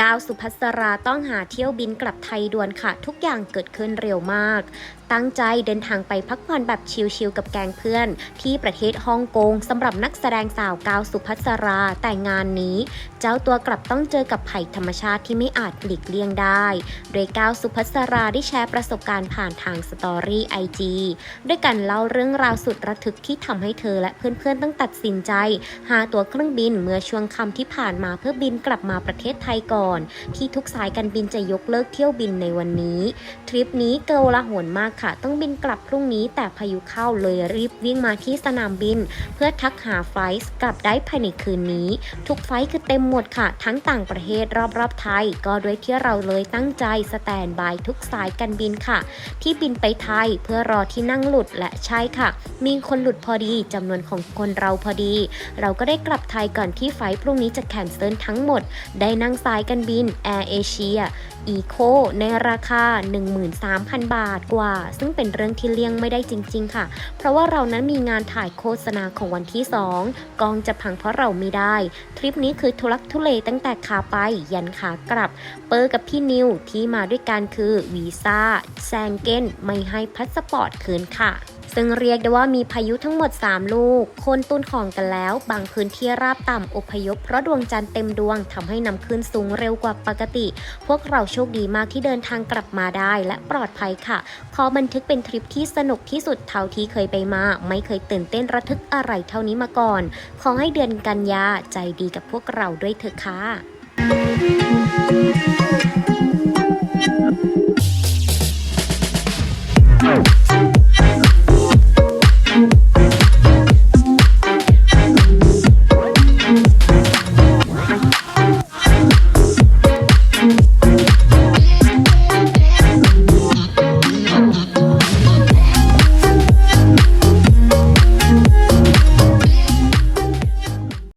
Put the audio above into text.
ก้าวสุภัสราต้องหาเที่ยวบินกลับไทยด่วนค่ะ ทุกอย่างเกิดขึ้นเร็วมาก ตั้งใจเดินทางไปพักผ่อนแบบชิลๆกับแกงเพื่อน ที่ประเทศฮ่องกงสำหรับนักแสดงสาวก้าวสุภัสราแต่งานนี้ เจ้าตัวกลับต้องเจอกับภัยธรรมชาติที่ไม่อาจหลีกเลี่ยงได้ โดยก้าวสุภัสราได้แชร์ประสบการณ์ผ่านทางสตอรี่ไอจีด้วยการเล่าเรื่องราวสุดระทึกที่ทำให้เธอและเพื่อนๆต้องตัดสินใจ หาตั๋วเครื่องบินเมื่อช่วงค่ำที่ผ่านมาเพื่อบินกลับมาประเทศไทยก่อนที่ทุกสายการบินจะยกเลิกเที่ยวบินในวันนี้ ทริปนี้เกลละหนมากค่ะ ต้องบินกลับพรุ่งนี้แต่พายุเข้าเลยรีบวิ่งมาที่สนามบิน เพื่อทักหาไฟล์กลับได้ภายในคืนนี้ ทุกไฟล์คือเต็มหมดค่ะ ทั้งต่างประเทศรอบๆไทย ก็ด้วยที่เราเลยตั้งใจสแตนบายทุกสายการบินค่ะ ที่บินไปไทยเพื่อรอที่นั่งหลุดและใช่ค่ะ มีคนหลุดพอดีจำนวนของคนเราพอดี เราก็ได้กลับไทยก่อนที่ไฟล์พรุ่งนี้จะแคนเซิลทั้งหมด ได้นั่งสายกันารบินแอร์เอเชียอีโคในราคา 13,000 บาทกว่า ซึ่งเป็นเรื่องที่เลี่ยงไม่ได้จริง ๆ ค่ะ เพราะว่าเรานั้นมีงานถ่ายโฆษณาของวันที่ 2 กองจะพังเพราะเราไม่ได้ ทริปนี้คือทุลักทุเลตั้งแต่ขาไป ยันขากลับ เปอร์กับพี่นิวที่มาด้วยกันคือวีซ่าแซงเก้นไม่ให้พาสปอร์ตคืนค่ะ ซึ่งเรียกได้ว่ามีพายุทั้งหมด 3 ลูกคนตุนของกันแล้ว บางพื้นที่ราบต่ำอพยพเพราะดวงจันทร์เต็มดวงทำให้นำขึ้นสูงเร็วกว่าปกติ พวกเราโชคดีมากที่เดินทางกลับมาได้และปลอดภัยค่ะ ขอบันทึกเป็นทริปที่สนุกที่สุดเท่าที่เคยไปมา ไม่เคยตื่นเต้นระทึกอะไรเท่านี้มาก่อน ขอให้เดือนกันยาใจดีกับพวกเราด้วยเถอะค่ะ